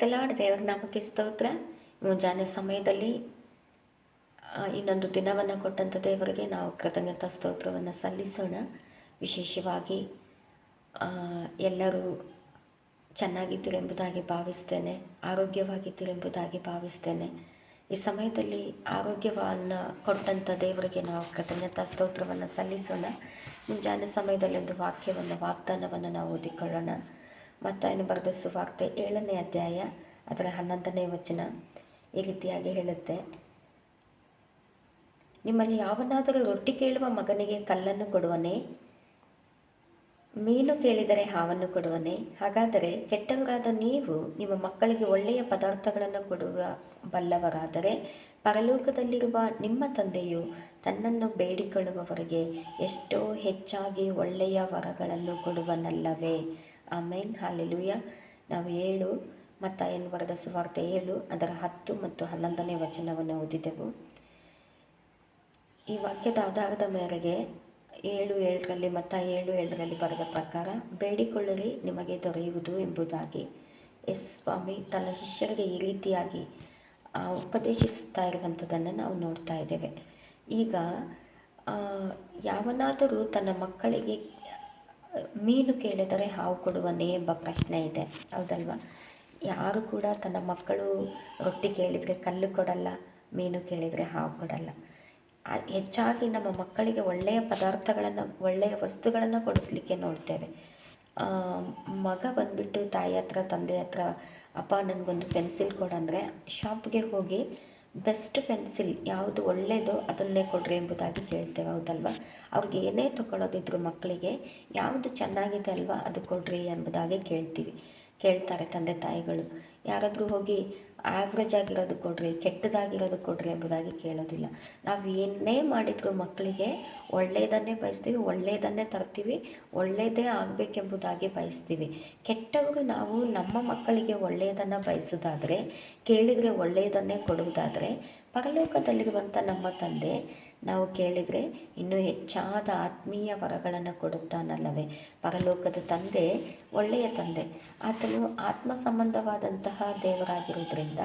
ಪ್ರೈಸ್ತಲಾಡ್ ದೇವರ ನಾಮಕ್ಕೆ ಸ್ತೋತ್ರ. ಮುಂಜಾನೆ ಸಮಯದಲ್ಲಿ ಇನ್ನೊಂದು ದಿನವನ್ನು ಕೊಟ್ಟಂಥ ದೇವರಿಗೆ ನಾವು ಕೃತಜ್ಞತಾ ಸ್ತೋತ್ರವನ್ನು ಸಲ್ಲಿಸೋಣ. ವಿಶೇಷವಾಗಿ ಎಲ್ಲರೂ ಚೆನ್ನಾಗಿದ್ದೀರೆಂಬುದಾಗಿ ಭಾವಿಸ್ತೇನೆ. ಆರೋಗ್ಯವಾಗಿದ್ದೀರೆಂಬುದಾಗಿ ಭಾವಿಸ್ತೇನೆ. ಈ ಸಮಯದಲ್ಲಿ ಆರೋಗ್ಯವನ್ನು ಕೊಟ್ಟಂಥ ದೇವರಿಗೆ ನಾವು ಕೃತಜ್ಞತಾ ಸ್ತೋತ್ರವನ್ನು ಸಲ್ಲಿಸೋಣ. ಮುಂಜಾನೆ ಸಮಯದಲ್ಲಿ ಒಂದು ವಾಕ್ಯವನ್ನು, ವಾಗ್ದಾನವನ್ನು ನಾವು ಓದಿಕೊಳ್ಳೋಣ. ಮತ್ತಾಯನು ಬರೆದ ಸುವಾರ್ತೆ ಏಳನೇ ಅಧ್ಯಾಯ ಅದರ ಹನ್ನೊಂದನೇ ವಚನ ಈ ರೀತಿಯಾಗಿ ಹೇಳುತ್ತೆ. ನಿಮ್ಮಲ್ಲಿ ಯಾವನಾದರೂ ರೊಟ್ಟಿ ಕೇಳುವ ಮಗನಿಗೆ ಕಲ್ಲನ್ನು ಕೊಡುವನೇ? ಮೀನು ಕೇಳಿದರೆ ಹಾವನ್ನು ಕೊಡುವನೇ? ಹಾಗಾದರೆ ಕೆಟ್ಟವರಾದ ನೀವು ನಿಮ್ಮ ಮಕ್ಕಳಿಗೆ ಒಳ್ಳೆಯ ಪದಾರ್ಥಗಳನ್ನು ಕೊಡುವ ಬಲ್ಲವರಾದರೆ ಪರಲೋಕದಲ್ಲಿರುವ ನಿಮ್ಮ ತಂದೆಯು ತನ್ನನ್ನು ಬೇಡಿಕೊಳ್ಳುವವರಿಗೆ ಎಷ್ಟೋ ಹೆಚ್ಚಾಗಿ ಒಳ್ಳೆಯ ವರಗಳನ್ನು ಕೊಡುವನಲ್ಲವೇ. ಆಮೇನ್. ಹಾಲೆಲುಯ್ಯ ನಾವು ಏಳು, ಮತ್ತು ಏನು ಬರೆದ ಸುವಾರ್ತೆ ಏಳು, ಅದರ ಹತ್ತು ಮತ್ತು ಹನ್ನೊಂದನೇ ವಚನವನ್ನು ಓದಿದೆವು. ಈ ವಾಕ್ಯದ ಆಧಾರದ ಮೇರೆಗೆ ಏಳು ಏಳರಲ್ಲಿ ಮತ್ತು ಏಳು ಏಳರಲ್ಲಿ ಬರೆದ ಪ್ರಕಾರ ಬೇಡಿಕೊಳ್ಳಿರಿ ನಿಮಗೆ ದೊರೆಯುವುದು ಎಂಬುದಾಗಿ. ಎಸ್ ಸ್ವಾಮಿ ತನ್ನ ಶಿಷ್ಯರಿಗೆ ಈ ರೀತಿಯಾಗಿ ಉಪದೇಶಿಸುತ್ತಾ ಇರುವಂಥದ್ದನ್ನು ನಾವು ನೋಡ್ತಾ ಇದ್ದೇವೆ. ಈಗ ಯಾವನಾದರೂ ತನ್ನ ಮಕ್ಕಳಿಗೆ ಮೀನು ಕೇಳಿದರೆ ಹಾವು ಕೊಡುವನೇ ಎಂಬ ಪ್ರಶ್ನೆ ಇದೆ. ಹೌದಲ್ವ? ಯಾರು ಕೂಡ ತನ್ನ ಮಕ್ಕಳು ರೊಟ್ಟಿ ಕೇಳಿದರೆ ಕಲ್ಲು ಕೊಡಲ್ಲ, ಮೀನು ಕೇಳಿದರೆ ಹಾವು ಕೊಡಲ್ಲ. ಹೆಚ್ಚಾಗಿ ನಮ್ಮ ಮಕ್ಕಳಿಗೆ ಒಳ್ಳೆಯ ಪದಾರ್ಥಗಳನ್ನು, ಒಳ್ಳೆಯ ವಸ್ತುಗಳನ್ನು ಕೊಡಿಸ್ಲಿಕ್ಕೆ ನೋಡ್ತೇವೆ. ಮಗ ಬಂದುಬಿಟ್ಟು ತಾಯಿ ಹತ್ರ, ತಂದೆ ಹತ್ರ, ಅಪ್ಪ ನನಗೊಂದು ಪೆನ್ಸಿಲ್ ಕೊಡಂದರೆ ಶಾಪ್ಗೆ ಹೋಗಿ ಬೆಸ್ಟ್ ಪೆನ್ಸಿಲ್ ಯಾವುದು ಒಳ್ಳೆಯದೋ ಅದನ್ನೇ ಕೊಡ್ರಿ ಎಂಬುದಾಗಿ ಕೇಳ್ತೇವೆ, ಹೌದಲ್ವಾ? ಅವ್ರಿಗೆ ಏನೇ ತಗೊಳ್ಳೋದಿದ್ರು ಮಕ್ಕಳಿಗೆ ಯಾವುದು ಚೆನ್ನಾಗಿದೆ ಅಲ್ವಾ ಅದು ಕೊಡ್ರಿ ಎಂಬುದಾಗಿ ಕೇಳ್ತೀವಿ. ಕೇಳ್ತಾರೆ ತಂದೆ ತಾಯಿಗಳು. ಯಾರಾದರೂ ಹೋಗಿ ಆವ್ರೇಜ್ ಆಗಿರೋದು ಕೊಡ್ರಿ, ಕೆಟ್ಟದಾಗಿರೋದು ಕೊಡ್ರಿ ಎಂಬುದಾಗಿ ಕೇಳೋದಿಲ್ಲ. ನಾವು ಏನೇ ಮಾಡಿದರೂ ಮಕ್ಕಳಿಗೆ ಒಳ್ಳೆಯದನ್ನೇ ಬಯಸ್ತೀವಿ ಒಳ್ಳೆಯದನ್ನೇ ತರ್ತೀವಿ ಒಳ್ಳೆಯದೇ ಆಗಬೇಕೆಂಬುದಾಗಿ ಬಯಸ್ತೀವಿ. ಕೆಟ್ಟವರು ನಾವು ನಮ್ಮ ಮಕ್ಕಳಿಗೆ ಒಳ್ಳೆಯದನ್ನು ಬಯಸೋದಾದರೆ, ಕೇಳಿದರೆ ಒಳ್ಳೆಯದನ್ನೇ ಕೊಡುವುದಾದರೆ ಪರಲೋಕದಲ್ಲಿರುವಂಥ ನಮ್ಮ ತಂದೆ ನಾವು ಕೇಳಿದರೆ ಇನ್ನೂ ಹೆಚ್ಚಾದ ಆತ್ಮೀಯ ವರಗಳನ್ನು ಕೊಡುತ್ತಾನಲ್ಲವೇ? ಪರಲೋಕದ ತಂದೆ, ಒಳ್ಳೆಯ ತಂದೆ. ಆತನು ಆತ್ಮ ಸಂಬಂಧವಾದಂತಹ ದೇವರಾಗಿರುವುದರಿಂದ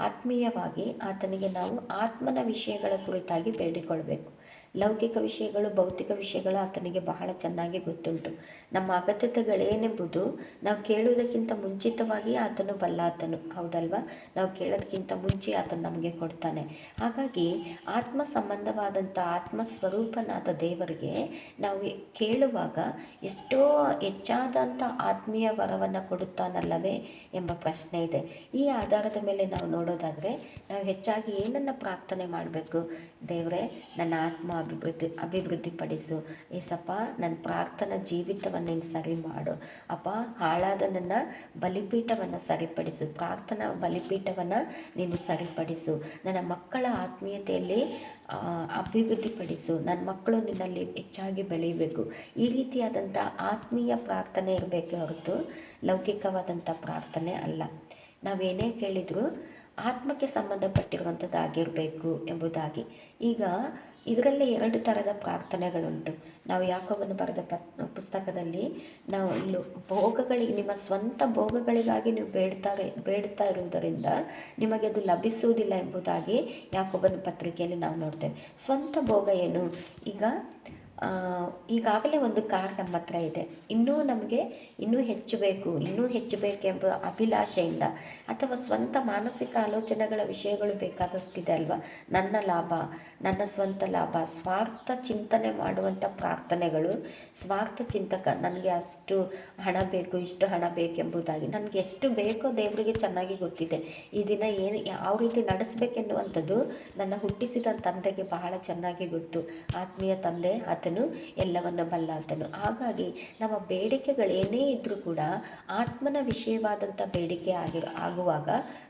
ಆತ್ಮೀಯವಾಗಿ ಆತನಿಗೆ ನಾವು ಆತ್ಮನ ವಿಷಯಗಳ ಕುರಿತಾಗಿ ಬೇಡಿಕೊಳ್ಬೇಕು. ಲೌಕಿಕ ವಿಷಯಗಳು, ಭೌತಿಕ ವಿಷಯಗಳು ಆತನಿಗೆ ಬಹಳ ಚೆನ್ನಾಗಿ ಗೊತ್ತುಂಟು. ನಮ್ಮ ಅಗತ್ಯತೆಗಳೇನೆಂಬುದು ನಾವು ಕೇಳುವುದಕ್ಕಿಂತ ಮುಂಚಿತವಾಗಿ ಆತನು ಬಲ್ಲಾತನು. ಹೌದಲ್ವಾ? ನಾವು ಕೇಳೋದಕ್ಕಿಂತ ಮುಂಚೆ ಆತನು ನಮಗೆ ಕೊಡ್ತಾನೆ. ಹಾಗಾಗಿ ಆತ್ಮ ಸಂಬಂಧವಾದಂಥ ಆತ್ಮ ಸ್ವರೂಪನಾದ ದೇವರಿಗೆ ನಾವು ಕೇಳುವಾಗ ಎಷ್ಟೋ ಹೆಚ್ಚಾದಂಥ ಆತ್ಮೀಯ ವರವನ್ನು ಕೊಡುತ್ತಾನಲ್ಲವೇ ಎಂಬ ಪ್ರಶ್ನೆ ಇದೆ. ಈ ಆಧಾರದ ಮೇಲೆ ನಾವು ನೋಡೋದಾದರೆ ನಾವು ಹೆಚ್ಚಾಗಿ ಏನನ್ನು ಪ್ರಾರ್ಥನೆ ಮಾಡಬೇಕು? ದೇವರೇ, ನನ್ನ ಆತ್ಮ ಅಭಿವೃದ್ಧಿ, ಅಭಿವೃದ್ಧಿಪಡಿಸು. ಏಸಪ್ಪ, ನನ್ನ ಪ್ರಾರ್ಥನಾ ಜೀವಿತವನ್ನು ನೀನು ಸರಿ ಮಾಡು. ಅಪ್ಪ, ಹಾಳಾದ ನನ್ನ ಬಲಿಪೀಠವನ್ನು ಸರಿಪಡಿಸು. ಪ್ರಾರ್ಥನಾ ಬಲಿಪೀಠವನ್ನು ನೀನು ಸರಿಪಡಿಸು. ನನ್ನ ಮಕ್ಕಳ ಆತ್ಮೀಯತೆಯಲ್ಲಿ ಅಭಿವೃದ್ಧಿಪಡಿಸು. ನನ್ನ ಮಕ್ಕಳು ನಿನ್ನಲ್ಲಿ ಹೆಚ್ಚಾಗಿ ಬೆಳೀಬೇಕು ಈ ರೀತಿಯಾದಂಥ ಆತ್ಮೀಯ ಪ್ರಾರ್ಥನೆ ಇರಬೇಕು ಹೊರತು ಲೌಕಿಕವಾದಂಥ ಪ್ರಾರ್ಥನೆ ಅಲ್ಲ. ನಾವೇನೇ ಕೇಳಿದರೂ ಆತ್ಮಕ್ಕೆ ಸಂಬಂಧಪಟ್ಟಿರುವಂಥದ್ದಾಗಿರಬೇಕು ಎಂಬುದಾಗಿ. ಈಗ ಇದರಲ್ಲೇ ಎರಡು ಥರದ ಪ್ರಾರ್ಥನೆಗಳುಂಟು. ನಾವು ಯಾಕೋಬನು ಬರೆದ ಪುಸ್ತಕದಲ್ಲಿ ನಾವು ಇಲ್ಲಿ ಭೋಗಗಳಿಗೆ, ನಿಮ್ಮ ಸ್ವಂತ ಭೋಗಗಳಿಗಾಗಿ ನೀವು ಬೇಡ್ತಾರೆ, ಬೇಡ್ತಾ ಇರುವುದರಿಂದ ನಿಮಗೆ ಅದು ಲಭಿಸುವುದಿಲ್ಲ ಎಂಬುದಾಗಿ ಯಾಕೋಬನ ಪತ್ರಿಕೆಯಲ್ಲಿ ನಾವು ನೋಡ್ತೇವೆ. ಸ್ವಂತ ಭೋಗ ಏನು? ಈಗ ಈಗಾಗಲೇ ಒಂದು ಕಾರ್ ನಮ್ಮ ಹತ್ರ ಇದೆ. ಇನ್ನೂ ನಮಗೆ ಇನ್ನೂ ಹೆಚ್ಚು ಬೇಕು, ಇನ್ನೂ ಹೆಚ್ಚು ಬೇಕೆಂಬ ಅಭಿಲಾಷೆಯಿಂದ ಅಥವಾ ಸ್ವಂತ ಮಾನಸಿಕ ಆಲೋಚನೆಗಳ ವಿಷಯಗಳು ಬೇಕಾದಷ್ಟಿದೆ ಅಲ್ವಾ? ನನ್ನ ಲಾಭ, ನನ್ನ ಸ್ವಂತ ಲಾಭ, ಸ್ವಾರ್ಥ ಚಿಂತನೆ ಮಾಡುವಂಥ ಪ್ರಾರ್ಥನೆಗಳು, ಸ್ವಾರ್ಥ ಚಿಂತಕ, ನನಗೆ ಅಷ್ಟು ಹಣ ಬೇಕು, ಇಷ್ಟು ಹಣ ಬೇಕೆಂಬುದಾಗಿ ನನಗೆ ಎಷ್ಟು ಬೇಕೋ ದೇವರಿಗೆ ಚೆನ್ನಾಗಿ ಗೊತ್ತಿದೆ. ಈ ದಿನ ಏನು ಯಾವ ರೀತಿ ನಡೆಸಬೇಕೆನ್ನುವಂಥದ್ದು ನನ್ನ ಹುಟ್ಟಿಸಿದ ತಂದೆಗೆ ಬಹಳ ಚೆನ್ನಾಗಿ ಗೊತ್ತು. ಆತ್ಮೀಯ ತಂದೆ ಆತನು ಎಲ್ಲವನ್ನು ಬಲ್ಲಾತನು ಹಾಗಾಗಿ ನಮ್ಮ ಬೇಡಿಕೆಗಳೇನೇ ಇದ್ದರೂ ಕೂಡ ಆತ್ಮನ ವಿಷಯವಾದಂಥ ಬೇಡಿಕೆ ಆಗಿರೋ, ಆಗುವಾಗ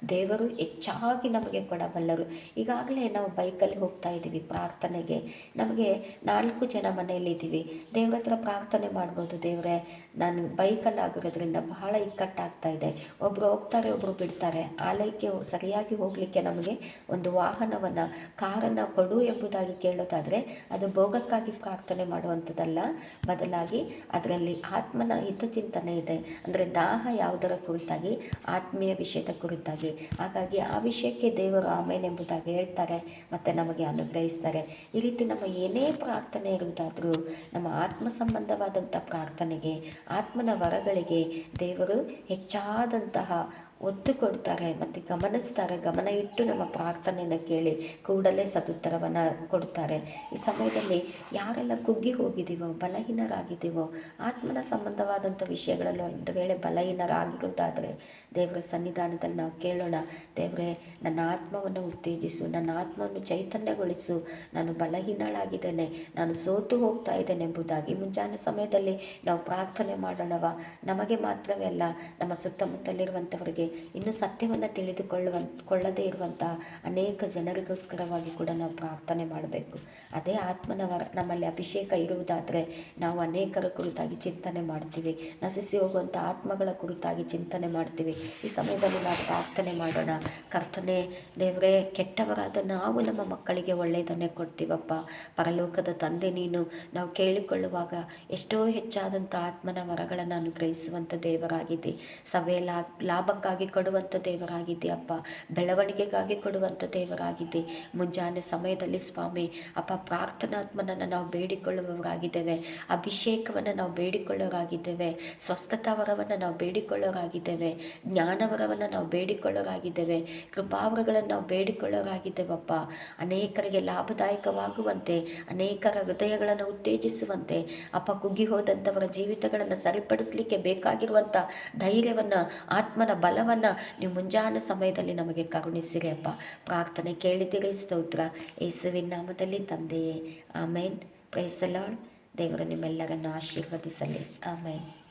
ದೇವರು ಹೆಚ್ಚಾಗಿ ನಮಗೆ ಕೊಡಬಲ್ಲರು. ಈಗಾಗಲೇ ನಾವು ಬೈಕಲ್ಲಿ ಹೋಗ್ತಾ ಇದ್ದೀವಿ, ಪ್ರಾರ್ಥನೆಗೆ. ನಮಗೆ ನಾಲ್ಕು ಜನ ಮನೆಯಲ್ಲಿದ್ದೀವಿ ದೇವ್ರ ಹತ್ರ ಪ್ರಾರ್ಥನೆ ಮಾಡ್ಬೋದು ದೇವರೇ. ನಾನು ಬೈಕಲ್ಲಿ ಆಗಿರೋದ್ರಿಂದ ಬಹಳ ಇಕ್ಕಟ್ಟಾಗ್ತಾ ಇದೆ. ಒಬ್ಬರು ಹೋಗ್ತಾರೆ ಒಬ್ಬರು ಬಿಡ್ತಾರೆ. ಆಲಯಕ್ಕೆ ಸರಿಯಾಗಿ ಹೋಗಲಿಕ್ಕೆ ನಮಗೆ ಒಂದು ವಾಹನವನ್ನು, ಕಾರನ್ನು ಕೊಡು ಎಂಬುದಾಗಿ ಕೇಳೋದಾದರೆ ಅದು ಭೋಗಕ್ಕಾಗಿ ಪ್ರಾರ್ಥನೆ ಪ್ರಾರ್ಥನೆ ಮಾಡುವಂಥದ್ದಲ್ಲ. ಬದಲಾಗಿ ಅದರಲ್ಲಿ ಆತ್ಮನ ಹಿತಚಿಂತನೆ ಇದೆ. ಅಂದರೆ ದಾಹ ಯಾವುದರ ಕುರಿತಾಗಿ, ಆತ್ಮೀಯ ವಿಷಯದ ಕುರಿತಾಗಿ. ಹಾಗಾಗಿ ಆ ವಿಷಯಕ್ಕೆ ದೇವರು ಆಮೇಲೆ ಎಂಬುದಾಗಿ ಹೇಳ್ತಾರೆ ಮತ್ತು ನಮಗೆ ಅನುಗ್ರಹಿಸ್ತಾರೆ. ಈ ರೀತಿ ನಮ್ಮ ಏನೇ ಪ್ರಾರ್ಥನೆ ಇರುವುದಾದರೂ, ನಮ್ಮ ಆತ್ಮ ಸಂಬಂಧವಾದಂಥ ಪ್ರಾರ್ಥನೆಗೆ, ಆತ್ಮನ ವರಗಳಿಗೆ ದೇವರು ಹೆಚ್ಚಾದಂತಹ ಒತ್ತು ಕೊಡ್ತಾರೆ ಮತ್ತು ಗಮನಿಸ್ತಾರೆ. ಗಮನ ಇಟ್ಟು ನಮ್ಮ ಪ್ರಾರ್ಥನೆಯನ್ನು ಕೇಳಿ ಕೂಡಲೇ ಸದುತ್ತರವನ್ನು ಕೊಡ್ತಾರೆ ಈ ಸಮಯದಲ್ಲಿ ಯಾರೆಲ್ಲ ಕುಗ್ಗಿ ಹೋಗಿದ್ದೀವೋ, ಬಲಹೀನರಾಗಿದ್ದೀವೋ, ಆತ್ಮನ ಸಂಬಂಧವಾದಂಥ ವಿಷಯಗಳಲ್ಲಿ ಒಂದು ವೇಳೆ ಬಲಹೀನರಾಗಿರೋದಾದರೆ ದೇವರ ಸನ್ನಿಧಾನದಲ್ಲಿ ನಾವು ಕೇಳೋಣ, ದೇವರೇ, ನನ್ನ ಆತ್ಮವನ್ನು ಉತ್ತೇಜಿಸು, ನನ್ನ ಆತ್ಮವನ್ನು ಚೈತನ್ಯಗೊಳಿಸು, ನಾನು ಬಲಹೀನಳಾಗಿದ್ದೇನೆ, ನಾನು ಸೋತು ಹೋಗ್ತಾ ಇದ್ದೇನೆ ಎಂಬುದಾಗಿ ಮುಂಜಾನೆ ಸಮಯದಲ್ಲಿ ನಾವು ಪ್ರಾರ್ಥನೆ ಮಾಡೋಣವ? ನಮಗೆ ಮಾತ್ರವೇ ಅಲ್ಲ, ನಮ್ಮ ಸುತ್ತಮುತ್ತಲಿರುವಂಥವರಿಗೆ ಇನ್ನು ಸತ್ಯವನ್ನು ತಿಳಿದುಕೊಳ್ಳುವ ಕೊಳ್ಳದೇ ಇರುವಂಥ ಅನೇಕ ಜನರಿಗೋಸ್ಕರವಾಗಿ ಕೂಡ ನಾವು ಪ್ರಾರ್ಥನೆ ಮಾಡಬೇಕು. ಅದೇ ಆತ್ಮನ ವರ ನಮ್ಮಲ್ಲಿ ಅಭಿಷೇಕ ಇರುವುದಾದರೆ ನಾವು ಅನೇಕರ ಕುರಿತಾಗಿ ಚಿಂತನೆ ಮಾಡ್ತೀವಿ. ನಶಿಸಿ ಹೋಗುವಂಥ ಆತ್ಮಗಳ ಕುರಿತಾಗಿ ಚಿಂತನೆ ಮಾಡ್ತೀವಿ. ಈ ಸಮಯದಲ್ಲಿ ನಾವು ಪ್ರಾರ್ಥನೆ ಮಾಡೋಣ. ಕರ್ತನೆ, ದೇವರೇ, ಕೆಟ್ಟವರಾದ ನಾವು ನಮ್ಮ ಮಕ್ಕಳಿಗೆ ಒಳ್ಳೆಯದನ್ನೇ ಕೊಡ್ತೀವಪ್ಪ. ಪರಲೋಕದ ತಂದೆ ನೀನು, ನಾವು ಕೇಳಿಕೊಳ್ಳುವಾಗ ಎಷ್ಟೋ ಹೆಚ್ಚಾದಂಥ ಆತ್ಮನ ವರಗಳನ್ನು ಅನುಗ್ರಹಿಸುವಂಥ ದೇವರಾಗಿದೆ ಸಭೆ ಲಾಭಕ್ಕಾಗಿ ಕೊಡುವಂಥ ದೇವರಾಗಿದೆಯಪ್ಪ ಬೆಳವಣಿಗೆಗಾಗಿ ಕೊಡುವಂಥ ದೇವರಾಗಿದೆ ಮುಂಜಾನೆ ಸಮಯದಲ್ಲಿ, ಸ್ವಾಮಿ, ಅಪ್ಪ, ಪ್ರಾರ್ಥನಾತ್ಮನನ್ನು ನಾವು ಬೇಡಿಕೊಳ್ಳುವವರಾಗಿದ್ದೇವೆ. ಅಭಿಷೇಕವನ್ನು ನಾವು ಬೇಡಿಕೊಳ್ಳೋರಾಗಿದ್ದೇವೆ ಸ್ವಸ್ಥತಾ ವರವನ್ನು ನಾವು ಬೇಡಿಕೊಳ್ಳೋರಾಗಿದ್ದೇವೆ ಜ್ಞಾನವರವನ್ನು ನಾವು ಬೇಡಿಕೊಳ್ಳೋರಾಗಿದ್ದೇವೆ ಕೃಪಾವರಗಳನ್ನು ನಾವು ಬೇಡಿಕೊಳ್ಳೋರಾಗಿದ್ದೇವಪ್ಪ ಅನೇಕರಿಗೆ ಲಾಭದಾಯಕವಾಗುವಂತೆ, ಅನೇಕರ ಹೃದಯಗಳನ್ನು ಉತ್ತೇಜಿಸುವಂತೆ, ಅಪ್ಪ, ಕುಗ್ಗಿ ಹೋದಂಥವರ ಜೀವಿತಗಳನ್ನು ಸರಿಪಡಿಸಲಿಕ್ಕೆ ಬೇಕಾಗಿರುವಂಥ ಧೈರ್ಯವನ್ನು, ಆತ್ಮನ ಬಲವನ್ನು ನೀವು ಮುಂಜಾನೆ ಸಮಯದಲ್ಲಿ ನಮಗೆ ಕರುಣಿಸಿರಿ ಅಪ್ಪ. ಪ್ರಾರ್ಥನೆ ಕೇಳಿದಿರಿ ಸ್ತೋತ್ರ ಯೇಸುವಿನ ನಾಮದಲ್ಲಿ ತಂದೆಯೇ, ಆಮೇನ್. ಪ್ರೈಸಲಾಳ್ ದೇವರು ನಿಮ್ಮೆಲ್ಲರನ್ನು ಆಶೀರ್ವದಿಸಲಿ. ಆಮೇನ್.